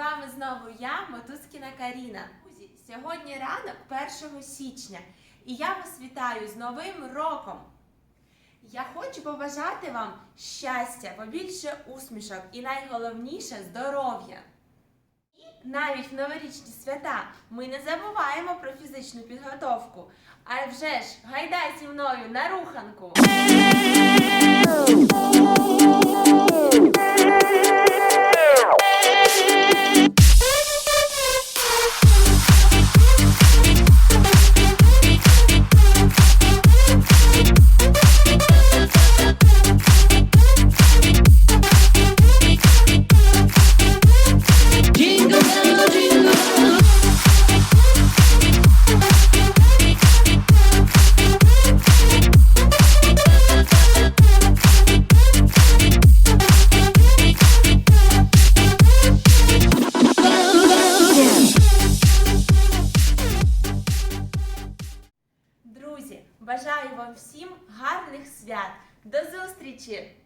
вами знову я, Мотузкіна Каріна. Сьогодні ранок 1 січня, і я вас вітаю з Новим роком. Я хочу побажати вам щастя, побільше усмішок і найголовніше здоров'я. І навіть в новорічні свята ми не забуваємо про фізичну підготовку. А вже ж гайдай зі мною на руханку! Бажаю вам всім гарних свят. До зустрічі!